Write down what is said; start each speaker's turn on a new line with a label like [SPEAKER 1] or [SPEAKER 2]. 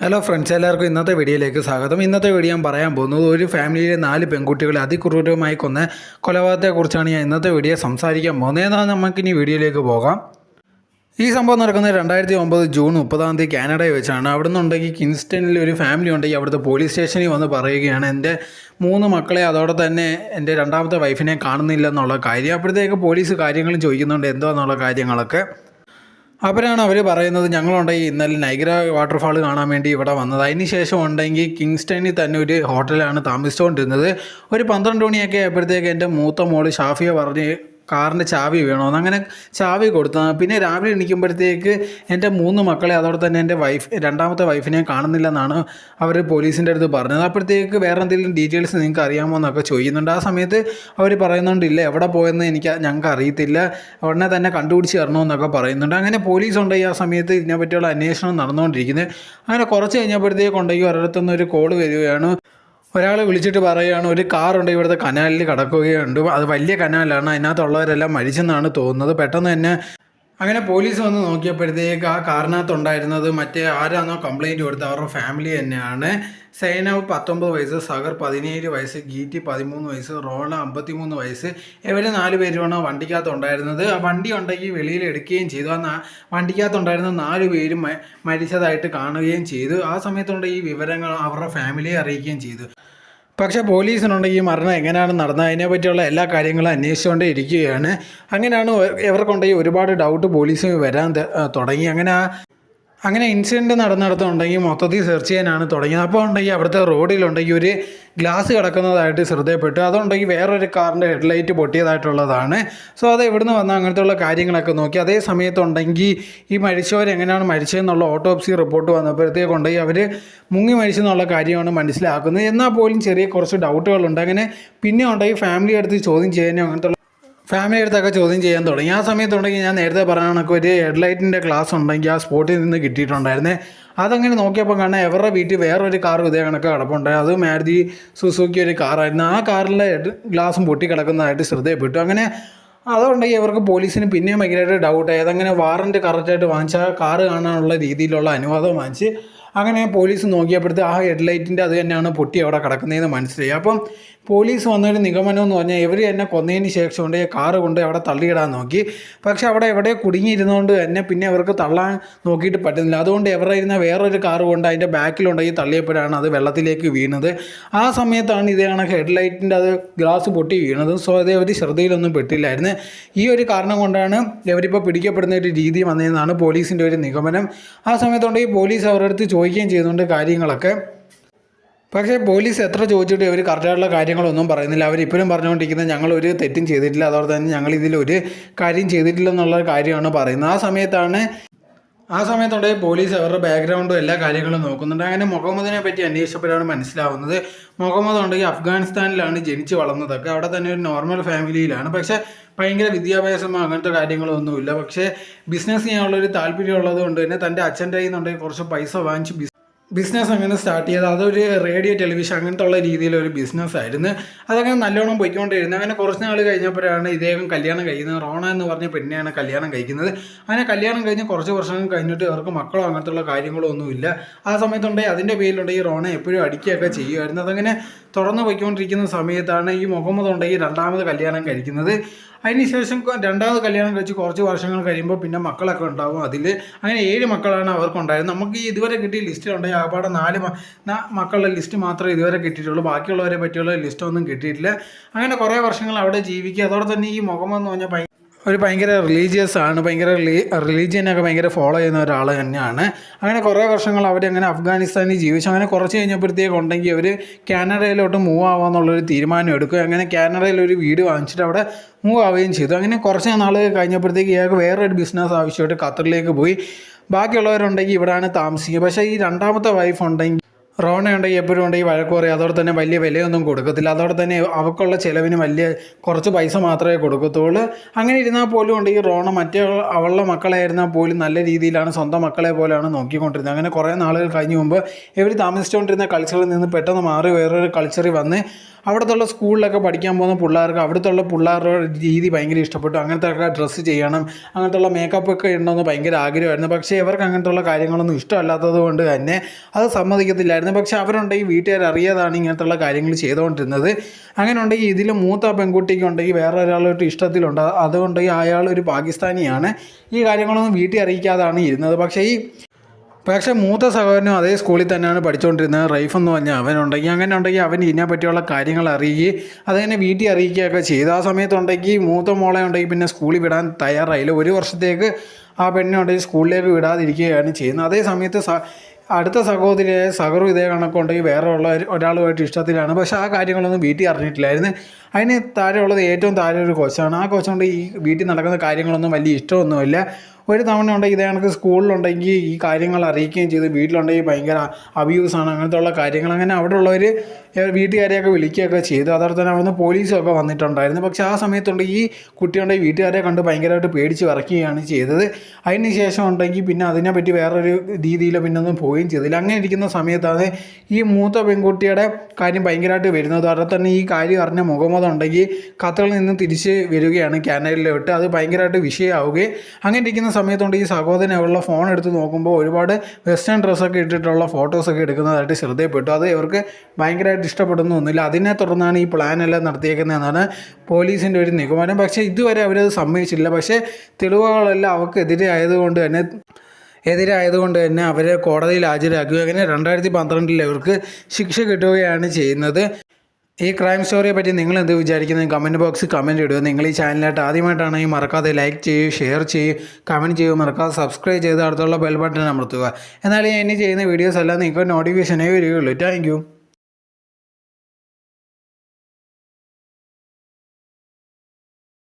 [SPEAKER 1] Hello friends എല്ലാവർക്കും ഇന്നത്തെ വീഡിയോയിലേക്ക് സ്വാഗതം. ഇന്നത്തെ വീഡിയോ ഞാൻ പറയാൻ പോകുന്നത് ഒരു ഫാമിലിയിലെ നാല് പെൺകുട്ടികളെ അതിക്രൂരമായി കൊന്ന കൊലപാതകത്തെക്കുറിച്ചാണ് ഞാൻ ഇന്നത്തെ വീഡിയോ സംസാരിക്കാൻ പോകുന്നത്. എന്നാൽ നമുക്കിനി വീഡിയോയിലേക്ക് പോകാം. ഈ സംഭവം നടക്കുന്നത് രണ്ടായിരത്തി ഒമ്പത് ജൂൺ മുപ്പതാം തീയതി കാനഡയിൽ വെച്ചാണ്. അവിടെ നിന്നുണ്ടെങ്കിൽ കിൻസ്റ്റണിൽ ഒരു ഫാമിലി ഉണ്ടെങ്കിൽ അവിടുത്തെ പോലീസ് സ്റ്റേഷനിൽ വന്ന് പറയുകയാണ് എന്റെ മൂന്ന് മക്കളെ അതോടെ തന്നെ എന്റെ രണ്ടാമത്തെ വൈഫിനെ കാണുന്നില്ല എന്നുള്ള കാര്യം. അപ്പോഴത്തേക്ക് പോലീസ് കാര്യങ്ങളും ചോദിക്കുന്നുണ്ട് എന്തോ എന്നുള്ള കാര്യങ്ങളൊക്കെ? അവരാണ് അവർ പറയുന്നത് ഞങ്ങളുണ്ടെങ്കിൽ ഇന്നലെ നൈഗ്ര വാട്ടർഫാൾ കാണാൻ വേണ്ടി ഇവിടെ വന്നത്. അതിന് ശേഷം ഉണ്ടെങ്കിൽ കിങ്സ്റ്റണിൽ തന്നെ ഒരു ഹോട്ടലാണ് താമസിച്ചുകൊണ്ടിരുന്നത് ഒരു പന്ത്രണ്ട് മണിയൊക്കെ ആയപ്പോഴത്തേക്ക് എന്റെ മൂത്ത മോൾ ഷാഫിയ പറഞ്ഞ് കാറിന്റെ ചാവി വേണമെന്ന് അങ്ങനെ ചാവി കൊടുത്തു. പിന്നെ രാവിലെ എണീക്കുമ്പോഴത്തേക്ക് എന്റെ മൂന്ന് മക്കളെ അതോടെ തന്നെ എന്റെ വൈഫ് രണ്ടാമത്തെ വൈഫിനെ കാണുന്നില്ല എന്നാണ് അവർ പോലീസിന്റെ അടുത്ത് പറഞ്ഞത്. അപ്പോഴത്തേക്ക് വേറെ എന്തെങ്കിലും ഡീറ്റെയിൽസ് നിങ്ങൾക്ക് അറിയാമോ എന്നൊക്കെ ചോദിക്കുന്നുണ്ട്. ആ സമയത്ത് അവർ പറയുന്നുണ്ടില്ല എവിടെ പോയെന്ന് എനിക്ക് ഞങ്ങൾക്ക് അറിയത്തില്ല. ഉടനെ തന്നെ കണ്ടുപിടിച്ച് തരണമെന്നൊക്കെ പറയുന്നുണ്ട്. അങ്ങനെ പോലീസ് ഉണ്ടെങ്കിൽ ആ സമയത്ത് ഇതിനെപ്പറ്റിയുള്ള അന്വേഷണം നടന്നുകൊണ്ടിരിക്കുന്നത്. അങ്ങനെ കുറച്ച് കഴിഞ്ഞപ്പോഴത്തേക്ക് ഉണ്ടെങ്കിൽ ഒരിടത്തുനിന്ന് ഒരു കോൾ വരികയാണ്. ഒരാൾ വിളിച്ചിട്ട് പറയുകയാണ് ഒരു കാറുണ്ട് ഇവിടുത്തെ കനാലിൽ കിടക്കുകയുണ്ട്. അത് വലിയ കനാലാണ് അതിനകത്തുള്ളവരെല്ലാം മരിച്ചെന്നാണ് തോന്നുന്നത്. പെട്ടെന്ന് തന്നെ അങ്ങനെ പോലീസ് വന്ന് നോക്കിയപ്പോഴത്തേക്ക് ആ കാറിനകത്തുണ്ടായിരുന്നത് മറ്റേ ആരാണോ കംപ്ലൈന്റ് കൊടുത്ത അവരുടെ ഫാമിലി തന്നെയാണ്. സൈനവ് പത്തൊമ്പത് വയസ്സ് സഗർ പതിനേഴ് വയസ്സ് ഗീറ്റി പതിമൂന്ന് വയസ്സ് റോണ അമ്പത്തിമൂന്ന് വയസ്സ് ഇവർ നാല് പേരുമാണ് വണ്ടിക്കകത്ത് ഉണ്ടായിരുന്നത് ആ വണ്ടി ഉണ്ടെങ്കിൽ വെളിയിൽ എടുക്കുകയും ചെയ്തു. ആ വണ്ടിക്കകത്തുണ്ടായിരുന്ന നാല് പേരും മരിച്ചതായിട്ട് കാണുകയും ചെയ്തു. ആ സമയത്തുണ്ട് ഈ വിവരങ്ങൾ അവരുടെ ഫാമിലിയെ അറിയിക്കുകയും ചെയ്തു. പക്ഷേ പോലീസിനുണ്ടെങ്കിൽ ഈ മരണം എങ്ങനെയാണ് നടന്നത്? അതിനെപ്പറ്റിയുള്ള എല്ലാ കാര്യങ്ങളും അന്വേഷിച്ചുകൊണ്ടേ ഇരിക്കുകയാണ്. അങ്ങനെയാണ് ഇവർക്കുണ്ടെങ്കിൽ ഒരുപാട് ഡൗട്ട് പോലീസിന് വരാൻ തുടങ്ങി. അങ്ങനെ ആ അങ്ങനെ ഇൻസിഡന്റ് നടന്നിടത്തുണ്ടെങ്കിൽ മൊത്തത്തിൽ സെർച്ച് ചെയ്യാനാണ് തുടങ്ങിയത്. അപ്പോൾ ഉണ്ടെങ്കിൽ അവിടുത്തെ റോഡിലുണ്ടെങ്കിൽ ഒരു ഗ്ലാസ് കിടക്കുന്നതായിട്ട് ശ്രദ്ധയപ്പെട്ടു. അതുണ്ടെങ്കിൽ വേറൊരു കാറിന്റെ ഹെഡ്ലൈറ്റ് പൊട്ടിയതായിട്ടുള്ളതാണ്. സോ അത് എവിടുന്ന് വന്ന അങ്ങനത്തെയുള്ള കാര്യങ്ങളൊക്കെ നോക്കി. അതേ സമയത്തുണ്ടെങ്കിൽ ഈ മരിച്ചവർ എങ്ങനെയാണ് മരിച്ചതെന്നുള്ള ഓട്ടോപ്സി റിപ്പോർട്ട് വന്നപ്പോഴത്തേക്കുണ്ടെങ്കിൽ അവർ മുങ്ങി മരിച്ചെന്നുള്ള കാര്യമാണ് മനസ്സിലാക്കുന്നത്. എന്നാൽ പോലും ചെറിയ കുറച്ച് ഡൗട്ടുകളുണ്ട് അങ്ങനെ പിന്നെ ഉണ്ടെങ്കിൽ ഫാമിലി അടുത്ത് ചോദ്യം ചെയ്യാനും അങ്ങനത്തെ ഫാമിലി അടുത്തൊക്കെ ചോദ്യം ചെയ്യാൻ തുടങ്ങി. ആ സമയത്തുണ്ടെങ്കിൽ ഞാൻ നേരത്തെ പറഞ്ഞ കണക്ക് ഒരു ഹെഡ്ലൈറ്റിന്റെ ക്ലാസ് ഉണ്ടെങ്കിൽ ആ സ്പോട്ടിൽ നിന്ന് കിട്ടിയിട്ടുണ്ടായിരുന്നേ. അതങ്ങനെ നോക്കിയപ്പോൾ കാണാൻ എവരുടെ വീട്ടിൽ വേറൊരു കാർ ഇതേ കണക്ക് കിടപ്പുണ്ട്. അത് മാരുതി സുസുക്കി ഒരു കാറായിരുന്നു ആ കാറിലെ ഗ്ലാസും പൊട്ടി കിടക്കുന്നതായിട്ട് ശ്രദ്ധയപ്പെട്ടു അങ്ങനെ അതുണ്ടെങ്കിൽ ഇവർക്ക് പോലീസിന് പിന്നെയും ഭയങ്കരമായിട്ട് ഡൗട്ട് ഏതങ്ങനെ വാറന്റ് കറക്റ്റായിട്ട് വാങ്ങിച്ചാൽ കാറ് കാണാനുള്ള രീതിയിലുള്ള അനുവാദം വാങ്ങിച്ച് അങ്ങനെ പോലീസ് നോക്കിയപ്പോഴത്തെ ആ ഹെഡ്ലൈറ്റിന്റെ അത് തന്നെയാണ് പൊട്ടി അവിടെ കിടക്കുന്നതെന്ന് മനസ്സിലായി. അപ്പം പോലീസ് വന്നൊരു നിഗമനം എന്ന് പറഞ്ഞാൽ ഇവർ തന്നെ കൊന്നതിന് ശേഷം കൊണ്ട് കാറ് കൊണ്ട് അവിടെ തള്ളിയിടാൻ നോക്കി. പക്ഷെ അവിടെ എവിടെ കുടുങ്ങിയിരുന്നുകൊണ്ട് തന്നെ പിന്നെ അവർക്ക് തള്ളാൻ നോക്കിയിട്ട് പറ്റുന്നില്ല. അതുകൊണ്ട് എവിടെ ഇരുന്ന വേറൊരു കാറ് കൊണ്ട് അതിന്റെ ബാക്കിലുണ്ടെങ്കിൽ തള്ളിയപ്പോഴാണ് അത് വെള്ളത്തിലേക്ക് വീണത്. ആ സമയത്താണ് ഇതേ കണക്ക് ഹെഡ്ലൈറ്റിന്റെ അത് ഗ്ലാസ് പൊട്ടി വീണത്. സോ അത് അവർ ശ്രദ്ധയിലൊന്നും പെട്ടില്ലായിരുന്നു. ഈ ഒരു കാരണം കൊണ്ടാണ് ഇവരിപ്പോൾ പിടിക്കപ്പെടുന്ന ഒരു രീതി വന്നതെന്നാണ് പോലീസിന്റെ ഒരു നിഗമനം. ആ സമയത്തുണ്ടെങ്കിൽ പോലീസ് അവരുടെ അടുത്ത് ചോദിക്കുകയും ചെയ്യുന്നുണ്ട് കാര്യങ്ങളൊക്കെ. പക്ഷേ പോലീസ് എത്ര ചോദിച്ചിട്ട് ഇവർ കറക്റ്റായിട്ടുള്ള കാര്യങ്ങളൊന്നും പറയുന്നില്ല. അവർ ഇപ്പോഴും പറഞ്ഞുകൊണ്ടിരിക്കുന്നത് ഞങ്ങൾ ഒരു തെറ്റും ചെയ്തിട്ടില്ല. അതോടെ തന്നെ ഞങ്ങൾ ഇതിലൊരു കാര്യം ചെയ്തിട്ടില്ല എന്നുള്ള കാര്യമാണ് പറയുന്നത്. ആ സമയത്താണ് ആ സമയത്തുണ്ടെങ്കിൽ പോലീസ് അവരുടെ ബാക്ക്ഗ്രൗണ്ടും എല്ലാ കാര്യങ്ങളും നോക്കുന്നുണ്ട്. അങ്ങനെ മുഹമ്മദിനെ പറ്റി അന്വേഷിച്ചപ്പോഴാണ് മനസ്സിലാവുന്നത്. മുഹമ്മദ് ഉണ്ടെങ്കിൽ അഫ്ഗാനിസ്ഥാനിലാണ് ജനിച്ചു വളർന്നതൊക്കെ അവിടെ തന്നെ ഒരു നോർമൽ ഫാമിലിയിലാണ് പക്ഷേ ഭയങ്കര വിദ്യാഭ്യാസമോ അങ്ങനത്തെ കാര്യങ്ങളൊന്നുമില്ല. പക്ഷേ ബിസിനസ് ചെയ്യാനുള്ളൊരു താല്പര്യം ഉള്ളത് കൊണ്ട് തന്നെ തന്റെ അച്ഛന്റെ കയ്യിൽ നിന്നുണ്ടെങ്കിൽ കുറച്ച് പൈസ വാങ്ങിച്ച് ബിസിനസ് അങ്ങനെ സ്റ്റാർട്ട് ചെയ്ത് അതൊരു റേഡിയോ ടെലിവിഷൻ അങ്ങനത്തെ ഉള്ള രീതിയിലൊരു ബിസിനസ് ആയിരുന്നു. അതങ്ങനെ നല്ലോണം പോയിക്കൊണ്ടിരുന്നു. അങ്ങനെ കുറച്ച് നാൾ കഴിഞ്ഞപ്പോഴാണ് ഇദ്ദേഹം കല്യാണം കഴിക്കുന്നത്. റോണ എന്ന് പറഞ്ഞ പെണ്ണെയാണ് കല്യാണം കഴിക്കുന്നത്. അങ്ങനെ കല്യാണം കഴിഞ്ഞ് കുറച്ച് വർഷങ്ങൾ കഴിഞ്ഞിട്ട് അവർക്ക് മക്കളോ അങ്ങനത്തെ ഉള്ള കാര്യങ്ങളോ ഒന്നുമില്ല. ആ സമയത്തുണ്ടെങ്കിൽ അതിന്റെ പേരിലുണ്ടെങ്കിൽ റോണ എപ്പോഴും അടിക്കുകയൊക്കെ ചെയ്യുമായിരുന്നു. അതങ്ങനെ തുറന്ന് പോയിക്കൊണ്ടിരിക്കുന്ന സമയത്താണ് ഈ മുഹമ്മദ് ഉണ്ടെങ്കിൽ രണ്ടാമത് കല്യാണം കഴിക്കുന്നത്. അതിനുശേഷം രണ്ടാമത് കല്യാണം കഴിച്ച് കുറച്ച് വർഷങ്ങൾ കഴിയുമ്പോൾ പിന്നെ മക്കളൊക്കെ ഉണ്ടാവും. അതിൽ അങ്ങനെ ഏഴ് മക്കളാണ് അവർക്കുണ്ടായിരുന്നത് നമുക്ക് ഇതുവരെ കിട്ടിയ ലിസ്റ്റിലുണ്ടെങ്കിൽ ആകപ്പാടെ നാല് മക്കളുടെ ലിസ്റ്റ് മാത്രമേ ഇതുവരെ കിട്ടിയിട്ടുള്ളൂ. ബാക്കിയുള്ളവരെ പറ്റിയുള്ള ലിസ്റ്റൊന്നും കിട്ടിയിട്ടില്ല. അങ്ങനെ കുറേ വർഷങ്ങൾ അവിടെ ജീവിക്കുക. അതോടെ തന്നെ ഈ മുഖമെന്ന് പറഞ്ഞാൽ ഒരു ഭയങ്കര റിലീജിയസ് ആണ് ഭയങ്കര റിലീജിയനൊക്കെ ഭയങ്കര ഫോളോ ചെയ്യുന്ന ഒരാൾ തന്നെയാണ്. അങ്ങനെ കുറേ വർഷങ്ങൾ അവർ അങ്ങനെ അഫ്ഗാനിസ്ഥാനിൽ ജീവിച്ചു. അങ്ങനെ കുറച്ച് കഴിഞ്ഞപ്പോഴത്തേക്ക് ഉണ്ടെങ്കിൽ അവർ കാനഡയിലോട്ട് മൂവ് ആവാമെന്നുള്ളൊരു തീരുമാനം എടുക്കുക. അങ്ങനെ കാനഡയിൽ ഒരു വീട് വാങ്ങിച്ചിട്ട് അവിടെ മൂവ് ആവുകയും ചെയ്തു. അങ്ങനെ കുറച്ച് നാൾ കഴിഞ്ഞപ്പോഴത്തേക്ക് ഇയാൾക്ക് വേറൊരു ബിസിനസ് ആവശ്യമായിട്ട് ഖത്തറിലേക്ക് പോയി. ബാക്കിയുള്ളവരുണ്ടെങ്കിൽ ഇവിടെയാണ് താമസിക്കുക. പക്ഷേ ഈ രണ്ടാമത്തെ വൈഫ് ഉണ്ടെങ്കിൽ റോണ ഉണ്ടെങ്കിൽ എപ്പോഴും ഉണ്ടെങ്കിൽ വഴക്ക് പറയും അതോടെ തന്നെ വലിയ വിലയൊന്നും കൊടുക്കത്തില്ല. അതോടെ തന്നെ അവക്കുള്ള ചിലവിന് വലിയ കുറച്ച് പൈസ മാത്രമേ കൊടുക്കത്തുള്ളൂ. അങ്ങനെ ഇരുന്നാൽ പോലും ഈ റോണ മറ്റേ അവളുടെ മക്കളായിരുന്നാൽ പോലും നല്ല രീതിയിലാണ് സ്വന്തം മക്കളെ പോലെയാണ് നോക്കിക്കൊണ്ടിരുന്നത്. അങ്ങനെ കുറേ നാളുകൾ കഴിഞ്ഞ് മുമ്പ് ഇവർ താമസിച്ചുകൊണ്ടിരുന്ന കൾച്ചറിൽ നിന്ന് പെട്ടെന്ന് മാറി വേറൊരു കൾച്ചറിൽ വന്ന് അവിടുത്തെ സ്കൂളിലൊക്കെ പഠിക്കാൻ പോകുന്ന പിള്ളേർക്ക് അവിടുത്തെ പിള്ളേരുടെ രീതി ഭയങ്കര ഇഷ്ടപ്പെട്ടു. അങ്ങനത്തെ ഒക്കെ ഡ്രസ്സ് ചെയ്യണം അങ്ങനത്തെ മേക്കപ്പ് ഒക്കെ ഇടണമെന്ന് ഭയങ്കര ആഗ്രഹമായിരുന്നു. പക്ഷേ ഇവർക്ക് അങ്ങനത്തെ കാര്യങ്ങളൊന്നും ഇഷ്ടമല്ലാത്തത് കൊണ്ട് തന്നെ അത് സമ്മതിക്കത്തില്ലായിരുന്നു. പക്ഷേ അവരുണ്ടെങ്കിൽ വീട്ടുകാർ അറിയാതാണ് ഇങ്ങനത്തെ കാര്യങ്ങൾ ചെയ്തുകൊണ്ടിരുന്നത്. അങ്ങനെ ഉണ്ടെങ്കിൽ ഇതിൽ മൂത്ത പെൺകുട്ടിക്ക് ഉണ്ടെങ്കിൽ വേറെ ഒരാളോട്ട് ഇഷ്ടത്തിലുണ്ട്. അതുകൊണ്ടെങ്കിൽ അയാൾ ഒരു പാകിസ്ഥാനിയാണ്. ഈ കാര്യങ്ങളൊന്നും വീട്ടിൽ അറിയിക്കാതാണ് ഇരുന്നത്. പക്ഷേ ഈ പക്ഷേ മൂത്ത സഹോദരനും അതേ സ്കൂളിൽ തന്നെയാണ് പഠിച്ചുകൊണ്ടിരുന്നത്. റൈഫ് എന്ന് പറഞ്ഞാൽ അവനുണ്ടെങ്കിൽ അങ്ങനെ ഉണ്ടെങ്കിൽ അവൻ ഇതിനെ പറ്റിയുള്ള കാര്യങ്ങൾ അറിയുകയും അതങ്ങനെ വീട്ടിൽ അറിയിക്കുകയൊക്കെ ചെയ്ത്. ആ സമയത്തുണ്ടെങ്കിൽ മൂത്ത മോളെ ഉണ്ടെങ്കിൽ പിന്നെ സ്കൂളിൽ വിടാൻ തയ്യാറായില്ല. ഒരു വർഷത്തേക്ക് ആ പെണ്ണിനുണ്ടെങ്കിൽ സ്കൂളിലേക്ക് വിടാതിരിക്കുകയാണ് ചെയ്യുന്നത്. അതേ സമയത്ത് അടുത്ത സഹോദരിയെ സഹറു ഇതേ കണക്കുണ്ടെങ്കിൽ വേറെ ഉള്ള ഒരാളുമായിട്ട് ഇഷ്ടത്തിലാണ്. പക്ഷേ ആ കാര്യങ്ങളൊന്നും വീട്ടിൽ അറിഞ്ഞിട്ടില്ലായിരുന്നു. അതിന് താഴെ ഉള്ളത് ഏറ്റവും താഴെ ഒരു കൊച്ചാണ്. ആ കൊച്ചുകൊണ്ട് ഈ വീട്ടിൽ നടക്കുന്ന കാര്യങ്ങളൊന്നും വലിയ ഇഷ്ടമൊന്നുമില്ല. ഒരു തവണ ഉണ്ടെങ്കിൽ ഇതേ കണക്ക് സ്കൂളിലുണ്ടെങ്കിൽ ഈ കാര്യങ്ങൾ അറിയിക്കുകയും ചെയ്ത്. വീട്ടിലുണ്ടെങ്കിൽ ഭയങ്കര അബ്യൂസാണ് അങ്ങനത്തെ ഉള്ള കാര്യങ്ങൾ അങ്ങനെ അവിടെ ഉള്ളവർ വീട്ടുകാരെയൊക്കെ വിളിക്കുകയൊക്കെ ചെയ്തു. അതോടെ തന്നെ അവിടുന്ന് പോലീസൊക്കെ വന്നിട്ടുണ്ടായിരുന്നു. പക്ഷേ ആ സമയത്തുണ്ട് ഈ കുട്ടിയുണ്ടെങ്കിൽ വീട്ടുകാരെ കണ്ട് ഭയങ്കരമായിട്ട് പേടിച്ച് വിറയ്ക്കുകയാണ് ചെയ്തത്. അതിന് ശേഷം ഉണ്ടെങ്കിൽ പിന്നെ അതിനെപ്പറ്റി വേറൊരു രീതിയിൽ പിന്നെ ഒന്നും പോവുകയും ചെയ്തില്ല. അങ്ങനെ ഇരിക്കുന്ന സമയത്താണ് ഈ മൂത്ത പെൺകുട്ടിയുടെ കാര്യം ഭയങ്കരമായിട്ട് വരുന്നത്. അവിടെ തന്നെ ഈ കാര്യം അറിഞ്ഞ മുഹമ്മദ് ഉണ്ടെങ്കിൽ ഖത്തറിൽ നിന്ന് തിരിച്ച് വരികയാണ് കാനഡയിലോട്ട്. അത് ഭയങ്കരമായിട്ട് വിഷയമാവുകയും അങ്ങനെ ഇരിക്കുന്ന സമയത്തുണ്ട് ഈ സഹോദരൻ അവളുടെ ഫോൺ എടുത്ത് നോക്കുമ്പോൾ ഒരുപാട് വെസ്റ്റേൺ ഡ്രസ്സൊക്കെ ഇട്ടിട്ടുള്ള ഫോട്ടോസൊക്കെ എടുക്കുന്നതായിട്ട് ശ്രദ്ധയപ്പെട്ടു അത് ഇവർക്ക് ഭയങ്കരമായിട്ട് ഇഷ്ടപ്പെടുന്നൊന്നുമില്ല അതിനെ തുടർന്നാണ് ഈ പ്ലാൻ എല്ലാം നടത്തിയേക്കുന്നതെന്നാണ് പോലീസിന്റെ ഒരു നിഗമനം. പക്ഷേ ഇതുവരെ അവരത് സമ്മതിച്ചില്ല. പക്ഷേ തെളിവുകളെല്ലാം അവർക്കെതിരെ ആയതുകൊണ്ട് തന്നെ എതിരായതുകൊണ്ട് തന്നെ അവരെ കോടതിയിൽ ഹാജരാക്കുക അങ്ങനെ രണ്ടായിരത്തി പന്ത്രണ്ടിൽ അവർക്ക് ശിക്ഷ കിട്ടുകയാണ് ചെയ്യുന്നത്. ഈ ക്രൈം സ്റ്റോറിയെ പറ്റി നിങ്ങൾ എന്ത് വിചാരിക്കുന്നത് കമന്റ് ബോക്സിൽ കമന്റ് ഇടുക. നിങ്ങൾ ഈ ചാനലായിട്ട് ആദ്യമായിട്ടാണെങ്കിൽ മറക്കാതെ ലൈക്ക് ചെയ്യുക ഷെയർ ചെയ്യൂ കമന്റ് ചെയ്യുക മറക്കാതെ സബ്സ്ക്രൈബ് ചെയ്ത് അടുത്തുള്ള ബെൽ ബട്ടൺ അമർത്തുക. എന്നാലേ ഇനി ചെയ്യുന്ന വീഡിയോസ് എല്ലാം നിങ്ങൾക്ക് നോട്ടിഫിക്കേഷനേ വരികയുള്ളൂ. താങ്ക്